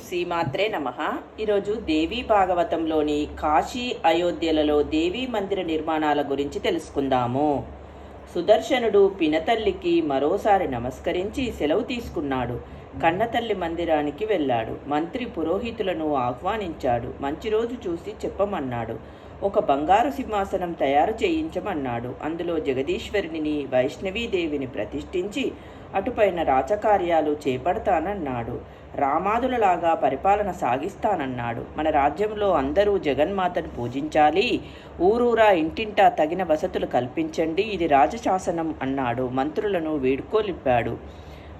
శ్రీమాత్రే నమ. ఈరోజు దేవీ భాగవతంలోని కాశీ అయోధ్యలలో దేవీ మందిర నిర్మాణాల గురించి తెలుసుకుందాము. సుదర్శనుడు పినతల్లికి మరోసారి నమస్కరించి సెలవు తీసుకున్నాడు. కన్నతల్లి మందిరానికి వెళ్ళాడు. మంత్రి పురోహితులను ఆహ్వానించాడు. మంచి రోజు చూసి చెప్పమన్నాడు. ఒక బంగారు సింహాసనం తయారు చేయించమన్నాడు. అందులో జగదీశ్వరుని వైష్ణవీదేవిని ప్రతిష్ఠించి అటుపైన రాచకార్యాలు చేపడతానన్నాడు. రామాదులలాగా పరిపాలన సాగిస్తానన్నాడు. మన రాజ్యంలో అందరూ జగన్మాతను పూజించాలి. ఊరూరా ఇంటింటా తగిన వసతులు కల్పించండి. ఇది రాజశాసనం అన్నాడు. మంత్రులను వేడుకోలిప్పాడు.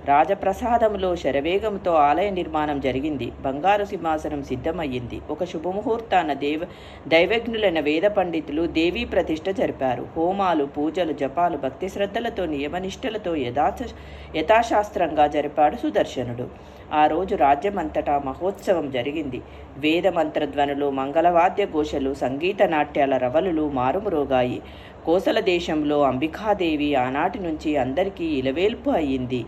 రాజప్రసాదంలో శరవేగంతో ఆలయ నిర్మాణం జరిగింది. బంగారు సింహాసనం సిద్ధమయ్యింది. ఒక శుభముహూర్తాన దేవ దైవజ్ఞులైన వేద పండితులు దేవీ ప్రతిష్ఠ జరిపారు. హోమాలు పూజలు జపాలు భక్తి శ్రద్ధలతో నియమనిష్టలతో యథాచ యథాశాస్త్రంగా జరిపాడు సుదర్శనుడు. ఆ రోజు రాజ్యమంతటా మహోత్సవం జరిగింది. వేద మంత్రధ్వనులు మంగళవాద్య ఘోషలు సంగీత నాట్యాల రవలులు మారుమురోగాయి. కోసల దేశంలో అంబికాదేవి ఆనాటి నుంచి అందరికీ ఇలవేల్పు అయ్యింది.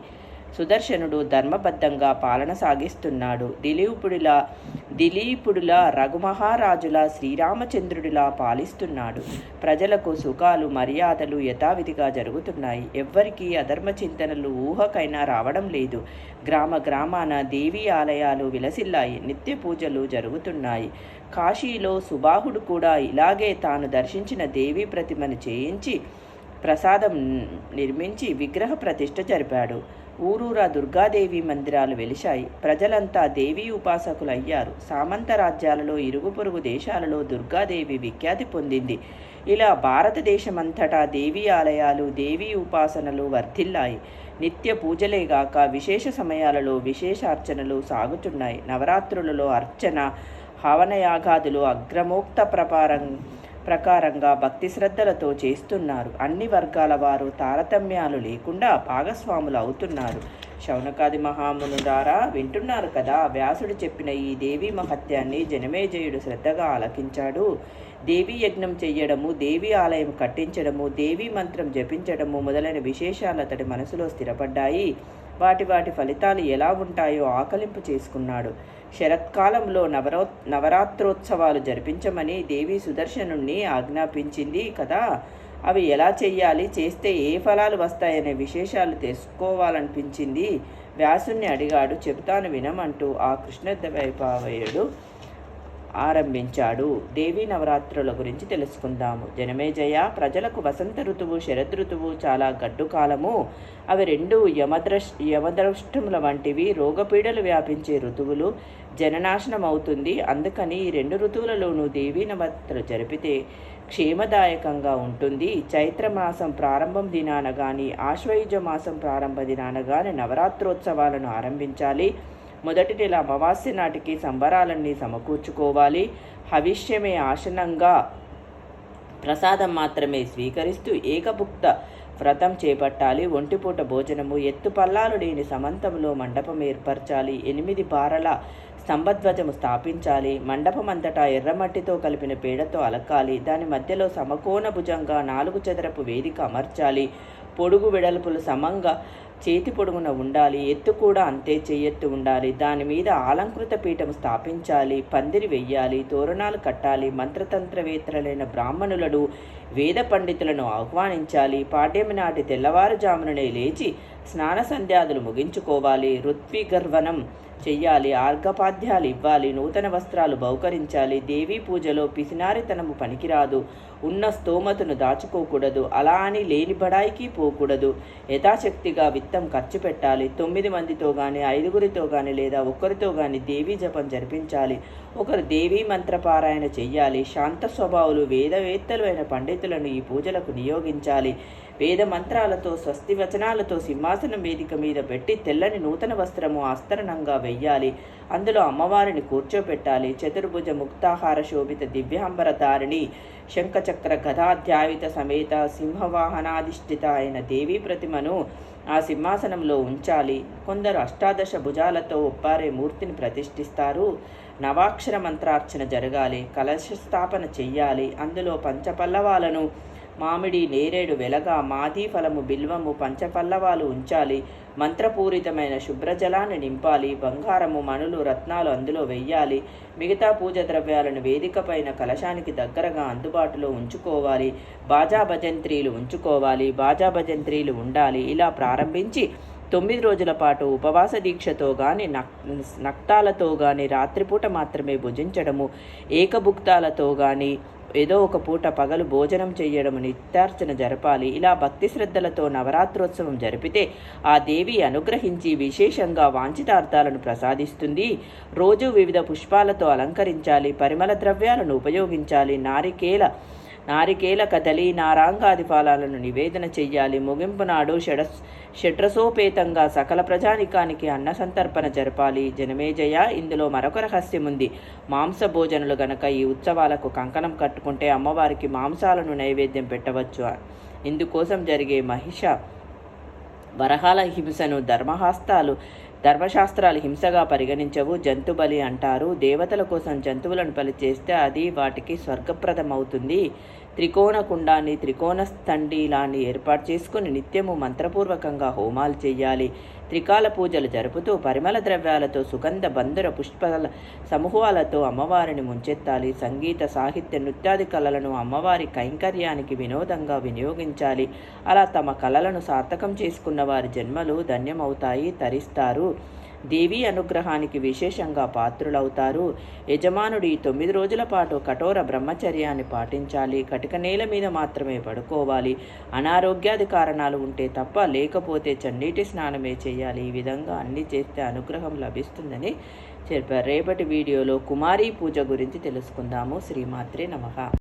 సుదర్శనుడు ధర్మబద్ధంగా పాలన సాగిస్తున్నాడు. దిలీపుడిలా దిలీపుడులా రఘుమహారాజులా శ్రీరామచంద్రుడిలా పాలిస్తున్నాడు. ప్రజలకు సుఖాలు మర్యాదలు యథావిధిగా జరుగుతున్నాయి. ఎవ్వరికీ అధర్మ చింతనలు ఊహకైనా రావడం లేదు. గ్రామ గ్రామాన దేవీ ఆలయాలు విలసిల్లాయి. నిత్య పూజలు జరుగుతున్నాయి. కాశీలో సుబాహుడు కూడా ఇలాగే తాను దర్శించిన దేవీ ప్రతిమను చేయించి ప్రసాదం నిర్మించి విగ్రహ ప్రతిష్ఠ జరిపాడు. ఊరూరా దుర్గాదేవి మందిరాలు వెలిశాయి. ప్రజలంతా దేవీ ఉపాసకులయ్యారు. సామంత రాజ్యాలలో ఇరుగు పొరుగు దేశాలలో దుర్గాదేవి విఖ్యాతి పొందింది. ఇలా భారతదేశమంతటా దేవీ ఆలయాలు దేవీ ఉపాసనలు వర్ధిల్లాయి. నిత్య పూజలేగాక విశేష సమయాలలో విశేష అర్చనలు సాగుతున్నాయి. నవరాత్రులలో అర్చన హవనయాగాదులు అగ్రమోక్త ప్రపారం ప్రకారంగా భక్తి శ్రద్ధలతో చేస్తున్నారు. అన్ని వర్గాల వారు తారతమ్యాలు లేకుండా భాగస్వాములు అవుతున్నారు. శౌనకాది మహామును ద్వారా వింటున్నారు కదా వ్యాసుడు చెప్పిన ఈ దేవీ మహత్యాన్ని జనమేజయుడు శ్రద్ధగా ఆలకించాడు. దేవీ యజ్ఞం చెయ్యడము దేవీ ఆలయం కట్టించడము దేవీ మంత్రం జపించడము మొదలైన విశేషాలు అతడి మనసులో స్థిరపడ్డాయి. వాటి వాటి ఫలితాలు ఎలా ఉంటాయో ఆకలింపు చేసుకున్నాడు. శరత్కాలంలో నవరో నవరాత్రోత్సవాలు జరిపించమని దేవి సుదర్శనుణ్ణి ఆజ్ఞాపించింది కదా. అవి ఎలా చెయ్యాలి? చేస్తే ఏ ఫలాలు వస్తాయనే విశేషాలు తెలుసుకోవాలనిపించింది. వ్యాసుణ్ణి అడిగాడు. చెబుతాను వినమంటూ ఆ కృష్ణద్వైపావయుడు ఆరంభించాడు. దేవీ నవరాత్రుల గురించి తెలుసుకుందాము. జనమేజయ ప్రజలకు వసంత ఋతువు శరద్ ఋతువు చాలా గడ్డు కాలము. అవి రెండు యమద్రష్ యమద్రష్టముల వంటివి. రోగపీడలు వ్యాపించే ఋతువులు జననాశనం అవుతుంది అందుకని ఈ రెండు ఋతువులలోనూ దేవీ నవరాత్రులు జరిపితే క్షేమదాయకంగా ఉంటుంది. చైత్రమాసం ప్రారంభం దినాన కానీ ఆశ్వయుజ మాసం ప్రారంభ దినాన కానీ నవరాత్రోత్సవాలను ఆరంభించాలి. మొదటి నెల అమావాస్య నాటికి సంబరాలన్నీ సమకూర్చుకోవాలి. హవిష్యమే ఆసనంగా ప్రసాదం మాత్రమే స్వీకరిస్తూ ఏకభుక్త వ్రతం చేపట్టాలి. ఒంటిపూట భోజనము ఎత్తు పల్లాలు లేని సమంతంలో మండపం ఏర్పరచాలి. ఎనిమిది బారల స్తంభధ్వజము స్థాపించాలి. మండపమంతటా ఎర్రమట్టితో కలిపిన పేడతో అలకాలి. దాని మధ్యలో సమకోణ భుజంగా నాలుగు చదరపు వేదిక అమర్చాలి. పొడుగు వెడల్పులు సమంగా చేతి పొడుగున ఉండాలి ఎత్తు కూడా అంతే చేయెత్తు ఉండాలి. దాని మీద ఆలంకృత పీఠం స్థాపించాలి పందిరి వెయ్యాలి తోరణాలు కట్టాలి మంత్రతంత్రవేత్తలైన బ్రాహ్మణులను వేద పండితులను ఆహ్వానించాలి. పాడ్యమి నాటి తెల్లవారుజాముననే లేచి స్నాన సంధ్యాదులు ముగించుకోవాలి. ఋత్విగర్వనం చెయ్యాలి ఆర్గపాద్యాలు ఇవ్వాలి నూతన వస్త్రాలు బహుకరించాలి. దేవీ పూజలో పిసినారితనము పనికిరాదు ఉన్న స్తోమతను దాచుకోకూడదు అలా అని లేని బడాయికి పోకూడదు. యథాశక్తిగా విత్తం ఖర్చు పెట్టాలి. తొమ్మిది మందితో కానీ ఐదుగురితో కానీ లేదా ఒక్కరితో కానీ దేవీ జపం జరిపించాలి. ఒకరు దేవీ మంత్రపారాయణ చెయ్యాలి. శాంత స్వభావులు వేదవేత్తలు అయిన పండితులను ఈ పూజలకు నియోగించాలి. వేద మంత్రాలతో స్వస్తి వచనాలతో సింహాసనం వేదిక మీద పెట్టి తెల్లని నూతన వస్త్రము ఆస్తరణంగా వెయ్యాలి. అందులో అమ్మవారిని కూర్చోపెట్టాలి. చతుర్భుజ ముక్తాహార శోభిత దివ్యాంబర ధారిణి శంఖచక్ర గదాధ్యాయుత సమేత సింహవాహనాధిష్ఠిత అయిన దేవీ ప్రతిమను ఆ సింహాసనంలో ఉంచాలి. కొందరు అష్టాదశ భుజాలతో ఒప్పారే మూర్తిని ప్రతిష్ఠిస్తారు. నవాక్షర మంత్రార్చన జరగాలి. కలశ స్థాపన చెయ్యాలి. అందులో పంచపల్లవాలను మామిడి నేరేడు వెలగ మాది ఫలము బిల్వము పంచపల్లవాలు ఉంచాలి. మంత్రపూరితమైన శుభ్రజలాన్ని నింపాలి. బంగారము మణులు రత్నాలు అందులో వెయ్యాలి. మిగతా పూజ ద్రవ్యాలను వేదికపైన కలశానికి దగ్గరగా అందుబాటులో ఉంచుకోవాలి. బాజా భజంత్రీలు ఉంచుకోవాలి. బాజా భజంత్రీలు ఉండాలి. ఇలా ప్రారంభించి తొమ్మిది రోజుల పాటు ఉపవాస దీక్షతో గాని నక్ నక్తాలతో గాని రాత్రిపూట మాత్రమే భుజించడము ఏకభుక్తాలతో గాని ఏదో ఒక పూట పగలు భోజనం చేయడము నిత్యార్చన జరపాలి. ఇలా భక్తి శ్రద్ధలతో నవరాత్రోత్సవం జరిపితే ఆ దేవి అనుగ్రహించి విశేషంగా వాంఛితార్థాలను ప్రసాదిస్తుంది. రోజు వివిధ పుష్పాలతో అలంకరించాలి పరిమళ ద్రవ్యాలను ఉపయోగించాలి నారికేల నారికేల కదలి నారాంగాది ఫలాలను నివేదన చెయ్యాలి. ముగింపు నాడు షడ షట్రసోపేతంగా సకల ప్రజానికానికి అన్న సంతర్పణ జరపాలి. జనమేజయ ఇందులో మరొక రహస్యం ఉంది. మాంస భోజనులు గనక ఈ ఉత్సవాలకు కంకణం కట్టుకుంటే అమ్మవారికి మాంసాలను నైవేద్యం పెట్టవచ్చు. ఇందుకోసం జరిగే మహిష వరహాల హింసను ధర్మహాస్తాలు ధర్మశాస్త్రాలు హింసగా పరిగణించవు జంతుబలి అంటారు. దేవతల కోసం జంతువులను బలి చేస్తే అది వాటికి స్వర్గప్రదమవుతుంది. త్రికోణ కుండాన్ని త్రికోణస్థండీలాన్ని ఏర్పాటు చేసుకుని నిత్యము మంత్రపూర్వకంగా హోమాలు చేయాలి. త్రికాల పూజలు జరుపుతూ పరిమళ ద్రవ్యాలతో సుగంధ బంధుర పుష్పాల సమూహాలతో అమ్మవారిని ముంచెత్తాలి. సంగీత సాహిత్య నృత్యాది కళలను అమ్మవారి కైంకర్యానికి వినోదంగా వినియోగించాలి. అలా తమ కళలను సార్థకం చేసుకున్న వారి జన్మలు ధన్యమవుతాయి తరిస్తారు. దేవీ అనుగ్రహానికి విశేషంగా పాత్రులవుతారు. యజమానుడు ఈ తొమ్మిది రోజుల పాటు కఠోర బ్రహ్మచర్యాన్ని పాటించాలి. కటిక నేల మీద మాత్రమే పడుకోవాలి. అనారోగ్యాది కారణాలు ఉంటే తప్ప లేకపోతే చన్నీటి స్నానమే చేయాలి. ఈ విధంగా అన్ని చేస్తే అనుగ్రహం లభిస్తుందని చెప్పారు. రేపటి వీడియోలో కుమారీ పూజ గురించి తెలుసుకుందాము. శ్రీమాత్రే నమః.